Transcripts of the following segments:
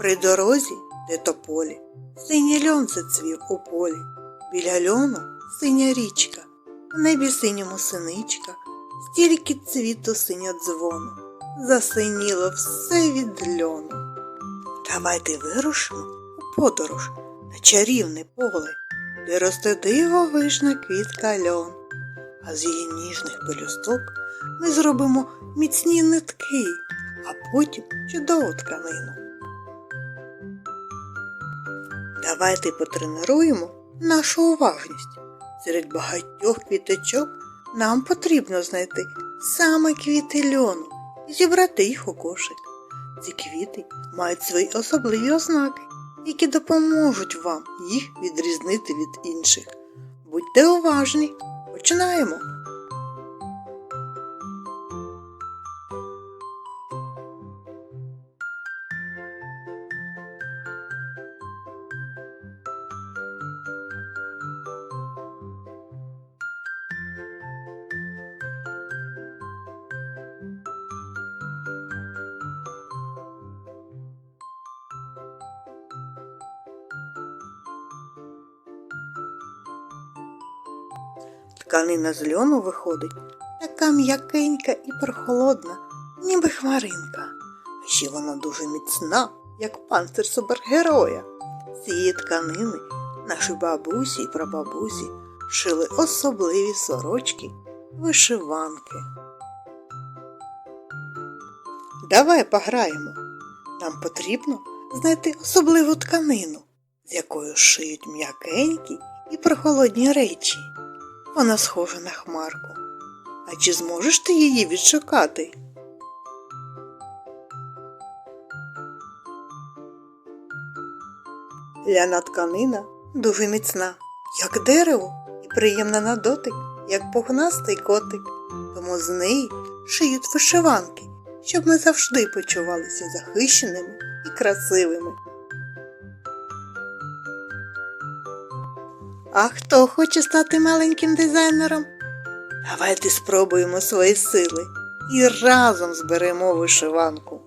При дорозі, де тополі, синій льон зацвів у полі. Біля льону синя річка, в небі синьому синичка, стільки цвіту синьо дзвону, засиніло все від льону. Давайте вирушимо у подорож на чарівне поле, де росте дивовижна квітка льон, а з її ніжних пелюсток ми зробимо міцні нитки, а потім чудову тканину. Давайте потренуємо нашу уважність. Серед багатьох квіточок нам потрібно знайти саме квіти льону і зібрати їх у кошик. Ці квіти мають свої особливі ознаки, які допоможуть вам їх відрізнити від інших. Будьте уважні! Починаємо! Тканина з льону виходить така м'якенька і прохолодна, ніби хмаринка. А ще вона дуже міцна, як панцир супергероя. Цієї тканини наші бабусі і прабабусі шили особливі сорочки, вишиванки. Давай пограємо. Нам потрібно знайти особливу тканину, з якою шиють м'якенькі і прохолодні речі. Вона схожа на хмарку. А чи зможеш ти її відшукати? Ляна тканина дуже міцна, як дерево, і приємна на дотик, як пухнастий котик. Тому з неї шиють вишиванки, щоб ми завжди почувалися захищеними і красивими. А хто хоче стати маленьким дизайнером? Давайте спробуємо свої сили і разом зберемо вишиванку.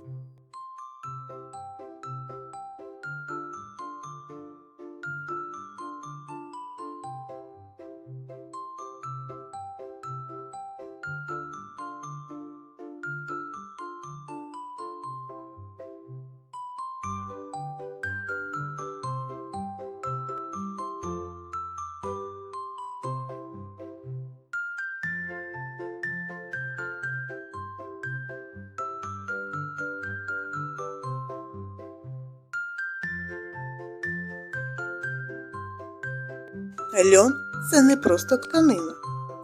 Льон це не просто тканина,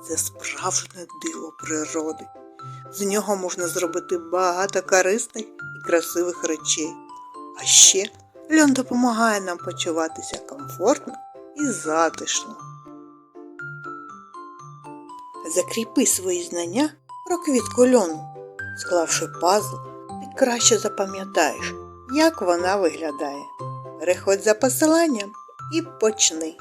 це справжнє диво природи. З нього можна зробити багато корисних і красивих речей. А ще льон допомагає нам почуватися комфортно і затишно. Закріпи свої знання про квітку льону. Склавши пазл, ти краще запам'ятаєш, як вона виглядає. Переходь за посиланням і почни.